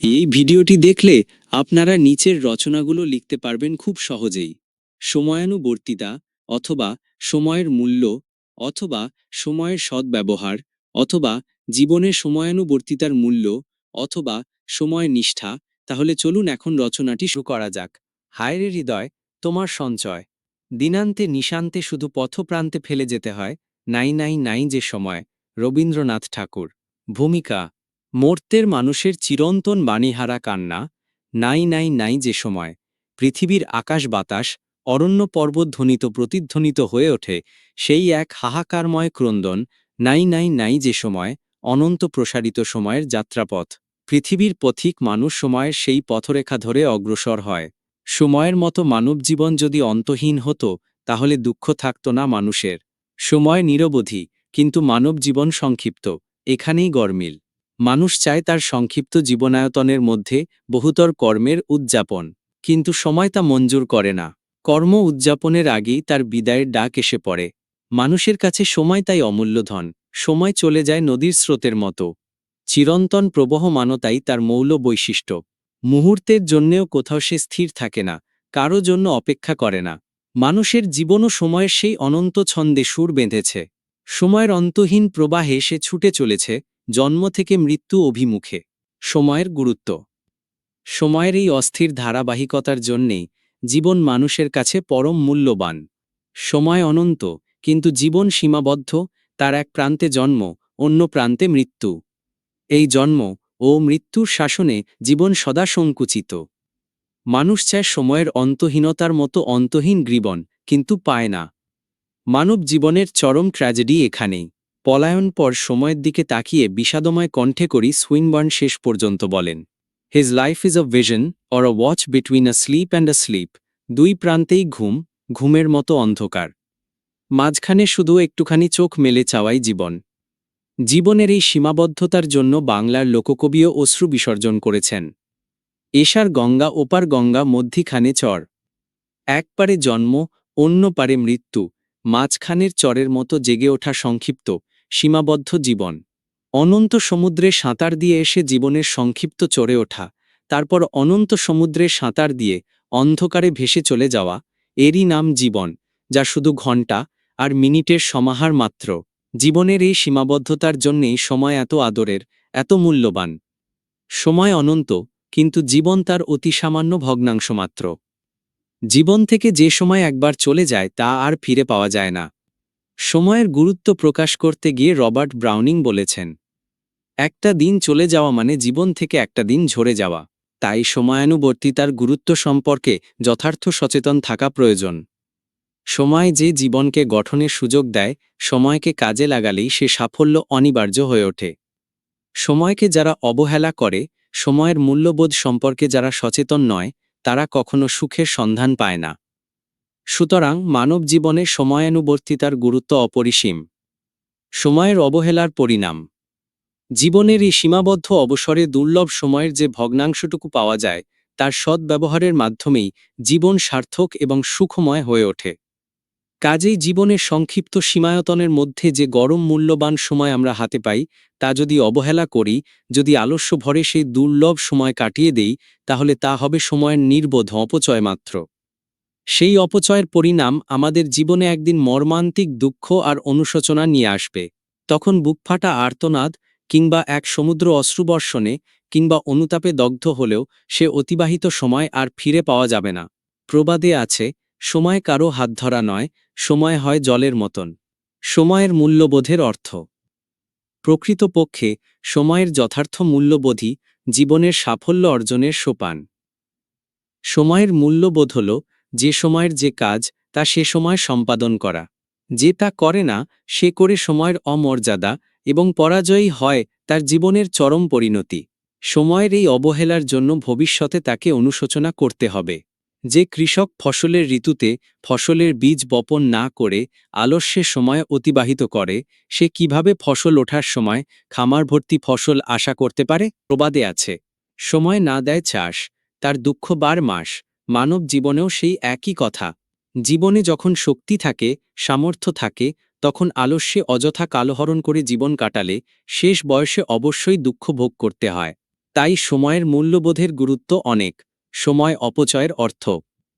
এই ভিডিওটি দেখলে আপনারা নিচের রচনাগুলো লিখতে পারবেন খুব সহজেই। সময়ানুবর্তিতা অথবা সময়ের মূল্য অথবা সময়ের সদ্ব্যবহার অথবা জীবনের সময়ানুবর্তিতার মূল্য অথবা সময় নিষ্ঠা। তাহলে চলুন এখন রচনাটি শুরু করা যাক। হায়রে হৃদয়, তোমার সঞ্চয়। দিনান্তে নিশান্তে শুধু পথপ্রান্তে ফেলে যেতে হয়। নাই নাই নাই যে সময়, রবীন্দ্রনাথ ঠাকুর। ভূমিকা মর্তের মানুষের চিরন্তন বাণীহারা কান্না, নাই নাই নাই যে সময়, পৃথিবীর আকাশ বাতাস, অরণ্য পর্বত ধ্বনিত প্রতিধ্বনিত হয়ে ওঠে, সেই এক হাহাকারময় ক্রন্দন, নাই নাই নাই যে সময়, অনন্ত প্রসারিত সময়ের যাত্রাপথ। পৃথিবীর পথিক মানুষ সময়ের সেই পথরেখা ধরে অগ্রসর হয়। সময়ের মতো মানবজীবন যদি অন্তহীন হতো, তাহলে দুঃখ থাকত না মানুষের। সময় নিরবধি, কিন্তু মানব জীবন সংক্ষিপ্ত, এখানেই গরমিল মানুষ চায় তার সংক্ষিপ্ত জীবনায়তনের মধ্যে বহুতর কর্মের উদযাপন, কিন্তু সময় তা মঞ্জুর করে না। কর্ম উদযাপনের আগেই তার বিদায়ের ডাক এসে পড়ে। মানুষের কাছে সময় তাই অমূল্য ধন, সময় চলে যায় নদীর স্রোতের মতো। চিরন্তন প্রবহমানতাই তার মৌল বৈশিষ্ট্য। মুহূর্তের জন্যেও কোথাও সে স্থির থাকে না, কারও জন্য অপেক্ষা করে না। মানুষের জীবনও সময়ের সেই অনন্ত ছন্দে সুর বেঁধেছে। সময়ের অন্তহীন প্রবাহে সে ছুটে চলেছে জন্ম থেকে মৃত্যু অভিমুখে। সময়ের গুরুত্ব। সময়ের এই অস্থির ধারাবাহিকতার জন্যেই জীবন মানুষের কাছে পরম মূল্যবান। সময় অনন্ত, কিন্তু জীবন সীমাবদ্ধ, তার এক প্রান্তে জন্ম, অন্য প্রান্তে মৃত্যু। এই জন্ম ও মৃত্যুর শাসনে জীবন সদা সংকুচিত। মানুষ চায় সময়ের অন্তহীনতার মতো অন্তহীন গ্রীবন কিন্তু পায় না। মানব জীবনের চরম ট্র্যাজেডি এখানেই। পলায়ন পর সময়ের দিকে তাকিয়ে বিষাদময় কণ্ঠে করি সুইনবার্ন শেষ পর্যন্ত বলেন his life is a vision or a watch between a sleep and a sleep দুই প্রান্তেই ঘুম, ঘুমের মতো অন্ধকার। মাঝখানে শুধু একটুখানি চোখ মেলে চাওয়াই জীবন। জীবনের এই সীমাবদ্ধতার জন্য বাংলার লোককবিও অশ্রু বিসর্জন করেছেন। এশার গঙ্গা ওপার গঙ্গা মধ্যিখানে চর। এক পারে জন্ম, অন্য পারে মৃত্যু। মাঝখানের চরের মতো জেগে ওঠা সংক্ষিপ্ত। সীমাবদ্ধ জীবন। অনন্ত সমুদ্রে সাঁতার দিয়ে এসে জীবনের সংক্ষিপ্ত চড়ে ওঠা, তারপর অনন্ত সমুদ্রে সাঁতার দিয়ে অন্ধকারে ভেসে চলে যাওয়া, এরই নাম জীবন, যা শুধু ঘণ্টা আর মিনিটের সমাহার মাত্র। জীবনের এই সীমাবদ্ধতার জন্যেই সময় এত আদরের, এত মূল্যবান। সময় অনন্ত, কিন্তু জীবন তার অতি সামান্য ভগ্নাংশ মাত্র। জীবন থেকে যে সময় একবার চলে যায় তা আর ফিরে পাওয়া যায় না। সময়ের গুরুত্ব প্রকাশ করতে গিয়ে রবার্ট ব্রাউনিং বলেছেন, একটা দিন চলে যাওয়া মানে জীবন থেকে একটা দিন ঝরে যাওয়া। তাই সময়ানুবর্তিতার গুরুত্ব সম্পর্কে যথার্থ সচেতন থাকা প্রয়োজন। সময় যে জীবনকে গঠনের সুযোগ দেয়, সময়কে কাজে লাগালেই সে সাফল্য অনিবার্য হয়ে ওঠে। সময়কে যারা অবহেলা করে, সময়ের মূল্যবোধ সম্পর্কে যারা সচেতন নয়, তারা কখনো সুখের সন্ধান পায় না। সুতরাং মানব জীবনে সময়ানুবর্তিতার গুরুত্ব অপরিসীম। সময়ের অবহেলার পরিণাম। জীবনের এই সীমাবদ্ধ অবসরে দুর্লভ সময়ের যে ভগ্নাংশটুকু পাওয়া যায়, তার সদ্ব্যবহারের মাধ্যমেই জীবন সার্থক এবং সুখময় হয়ে ওঠে। কাজেই জীবনের সংক্ষিপ্ত সীমায়তনের মধ্যে যে গরম মূল্যবান সময় আমরা হাতে পাই, তা যদি অবহেলা করি, যদি আলস্য ভরে সেই দুর্লভ সময় কাটিয়ে দেই, তাহলে তা হবে সময়ের নির্বোধ অপচয় মাত্র। সেই অপচয়ের পরিণাম আমাদের জীবনে একদিন মর্মান্তিক দুঃখ আর অনুশোচনা নিয়ে আসবে। তখন বুকফাটা আর্তনাদ কিংবা এক সমুদ্র অশ্রুবর্ষণে কিংবা অনুতাপে দগ্ধ হলেও সে অতিবাহিত সময় আর ফিরে পাওয়া যাবে না। প্রবাদে আছে, সময় কারও হাত ধরা নয়, সময় হয় জলের মতন। সময়ের মূল্যবোধের অর্থ। প্রকৃতপক্ষে, সময়ের যথার্থ মূল্যবোধই জীবনের সাফল্য অর্জনের সোপান। সময়ের মূল্যবোধ হল যে সময়ের যে কাজ, তা সে সময় সম্পাদন করা। যে তা করে না, সে করে সময়ের অমর্যাদা এবং পরাজয়ী হয় তার জীবনের চরম পরিণতি। সময়ের এই অবহেলার জন্য ভবিষ্যতে তাকে অনুশোচনা করতে হবে। যে কৃষক ফসলের ঋতুতে ফসলের বীজ বপন না করে আলস্যের সময় অতিবাহিত করে, সে কীভাবে ফসল ওঠার সময় খামার ভর্তি ফসল আশা করতে পারে? প্রবাদে আছে, সময় না দেয় চাষ, তার দুঃখ বার মাস মানব জীবনেও সেই একই কথা। জীবনে যখন শক্তি থাকে, সামর্থ্য থাকে, তখন আলস্যে অযথা কালহরণ করে জীবন কাটালে শেষ বয়সে অবশ্যই দুঃখ ভোগ করতে হয়। তাই সময়ের মূল্যবোধের গুরুত্ব অনেক। সময় অপচয়ের অর্থ।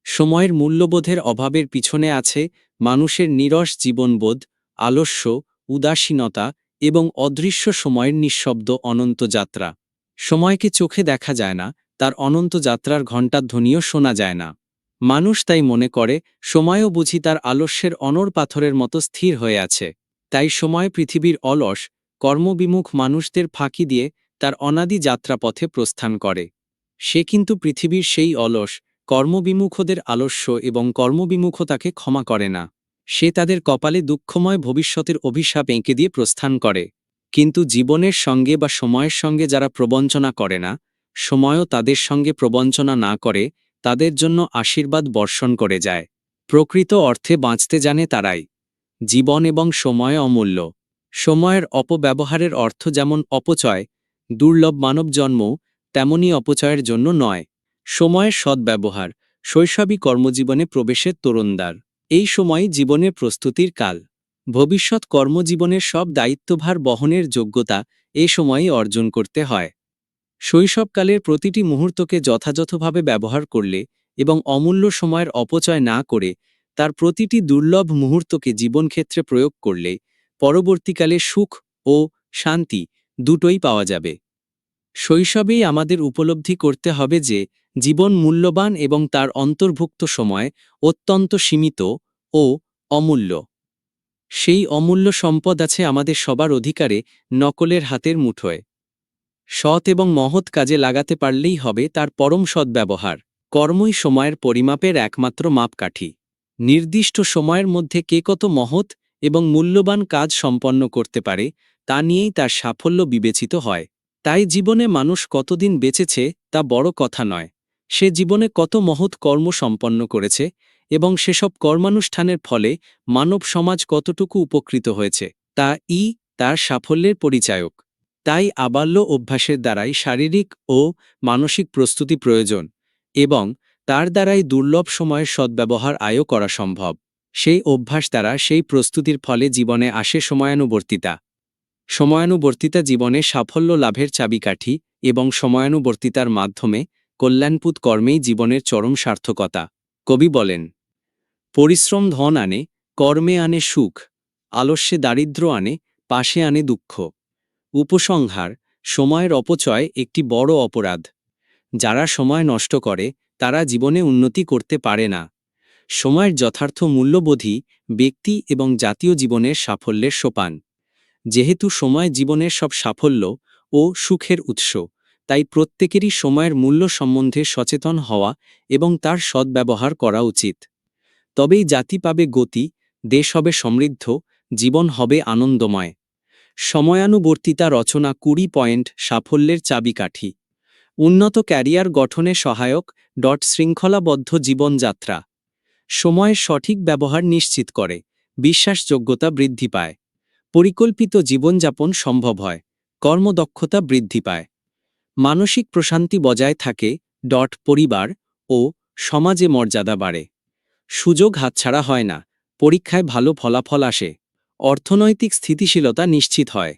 সময়ের মূল্যবোধের অভাবের পিছনে আছে মানুষের নিরস জীবনবোধ, আলস্য, উদাসীনতা এবং অদৃশ্য সময়ের নিঃশব্দ অনন্ত যাত্রা। সময়কে চোখে দেখা যায় না তার অনন্ত যাত্রার ঘণ্টাধ্বনিও শোনা যায় না। মানুষ তাই মনে করে, সময়ও বুঝি তার আলস্যের অনর পাথরের মতো স্থির হয়ে আছে। তাই সময় পৃথিবীর অলস, কর্মবিমুখ মানুষদের ফাঁকি দিয়ে তার অনাদি যাত্রাপথে প্রস্থান করে। সে কিন্তু পৃথিবীর সেই অলস, কর্মবিমুখদের আলস্য এবং কর্মবিমুখতাকে ক্ষমা করে না। সে তাদের কপালে দুঃখময় ভবিষ্যতের অভিশাপ এঁকে দিয়ে প্রস্থান করে। কিন্তু জীবনের সঙ্গে বা সময়ের সঙ্গে যারা প্রবঞ্চনা করে না সময়ও তাদের সঙ্গে প্রবঞ্চনা না করে, তাদের জন্য আশীর্বাদ বর্ষণ করে যায়। প্রকৃত অর্থে বাঁচতে জানে তারাই। জীবন এবং সময় অমূল্য। সময়ের অপব্যবহারের অর্থ যেমন অপচয়, দুর্লভ মানব জন্ম তেমনই অপচয়ের জন্য নয়। সময়ের সদ্ব্যবহার, শৈশবী কর্মজীবনে প্রবেশের তরুণদার এই সময় জীবনের প্রস্তুতির কাল। ভবিষ্যৎ কর্মজীবনের সব দায়িত্বভার বহনের যোগ্যতা এ সময়েই অর্জন করতে হয়। শৈশবকালের প্রতিটি মুহূর্তকে যথাযথভাবে ব্যবহার করলে এবং অমূল্য সময়ের অপচয় না করে তার প্রতিটি দুর্লভ মুহূর্তকে জীবনক্ষেত্রে প্রয়োগ করলে পরবর্তীকালে সুখ ও শান্তি দুটোই পাওয়া যাবে। শৈশবেই আমাদের উপলব্ধি করতে হবে যে জীবন মূল্যবান এবং তার অন্তর্ভুক্ত সময় অত্যন্ত সীমিত ও অমূল্য। সেই অমূল্য সম্পদ আছে আমাদের সবার অধিকারে নকলের হাতের মুঠোয়। সৎ এবং মহৎ কাজে লাগাতে পারলেই হবে তার পরম সদ্ব্যবহার। কর্মই সময়ের পরিমাপের একমাত্র মাপকাঠি। নির্দিষ্ট সময়ের মধ্যে কে কত মহৎ এবং মূল্যবান কাজ সম্পন্ন করতে পারে, তা নিয়েই তার সাফল্য বিবেচিত হয়। তাই জীবনে মানুষ কতদিন বেঁচেছে, তা বড় কথা নয়। সে জীবনে কত মহৎ কর্ম সম্পন্ন করেছে এবং সেসব কর্মানুষ্ঠানের ফলে মানব সমাজ কতটুকু উপকৃত হয়েছে, তা ই তার সাফল্যের পরিচায়ক। তাই আবাল্য অভ্যাসের দ্বারাই শারীরিক ও মানসিক প্রস্তুতি প্রয়োজন এবং তার দ্বারাই দুর্লভ সময়ের সদ্ব্যবহার আয়ও করা সম্ভব। সেই অভ্যাস দ্বারা সেই প্রস্তুতির ফলে জীবনে আসে সময়ানুবর্তিতা। সময়ানুবর্তিতা জীবনে সাফল্য লাভের চাবিকাঠি এবং সময়ানুবর্তিতার মাধ্যমে কল্যাণপুত কর্মেই জীবনের চরম সার্থকতা। কবি বলেন, পরিশ্রম ধন আনে, কর্মে আনে সুখ, আলস্যে দারিদ্র্য আনে, পাশে আনে দুঃখ। উপসংহার, সময়ের অপচয় একটি বড় অপরাধ। যারা সময় নষ্ট করে, তারা জীবনে উন্নতি করতে পারে না। সময়ের যথার্থ মূল্যবোধই ব্যক্তি এবং জাতীয় জীবনের সাফল্যের সোপান। যেহেতু সময় জীবনের সব সাফল্য ও সুখের উৎস, তাই প্রত্যেকেরই সময়ের মূল্য সম্বন্ধে সচেতন হওয়া এবং তার সদ্ব্যবহার করা উচিত। তবেই জাতি পাবে গতি, দেশ হবে সমৃদ্ধ, জীবন হবে আনন্দময়। সময়ানুবর্তিতা রচনা কুড়ি পয়েন্ট সাফল্যের চাবিকাঠি। উন্নত ক্যারিয়ার গঠনে সহায়ক ডট শৃঙ্খলাবদ্ধ জীবনযাত্রা। সময়ের সঠিক ব্যবহার নিশ্চিত করে, বিশ্বাসযোগ্যতা বৃদ্ধি পায়। পরিকল্পিত জীবনযাপন সম্ভব হয়, কর্মদক্ষতা বৃদ্ধি পায়। মানসিক প্রশান্তি বজায় থাকে, ডট পরিবার ও সমাজে মর্যাদা বাড়ে। সুযোগ হাতছাড়া হয় না, পরীক্ষায় ভালো ফলাফল আসে। অর্থনৈতিক স্থিতিশীলতা নিশ্চিত হয়।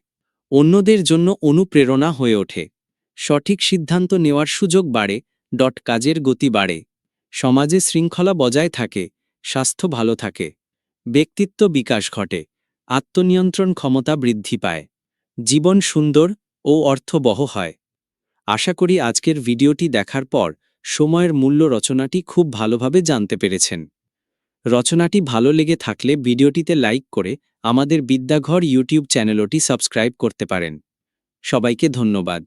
অন্যদের জন্য অনুপ্রেরণা হয়ে ওঠে। সঠিক সিদ্ধান্ত নেওয়ার সুযোগ বাড়ে, ডট কাজের গতি বাড়ে। সমাজে শৃঙ্খলা বজায় থাকে, স্বাস্থ্য ভালো থাকে। ব্যক্তিত্ব বিকাশ ঘটে, আত্মনিয়ন্ত্রণ ক্ষমতা বৃদ্ধি পায়। জীবন সুন্দর ও অর্থবহ হয়। আশা করি আজকের ভিডিওটি দেখার পর সময়ের মূল্য রচনাটি খুব ভালোভাবে জানতে পেরেছেন। রচনাটি ভালো লেগে থাকলে ভিডিওটিতে লাইক করে আমাদের বিদ্যাঘর ইউটিউব চ্যানেলটি সাবস্ক্রাইব করতে পারেন। সবাইকে ধন্যবাদ।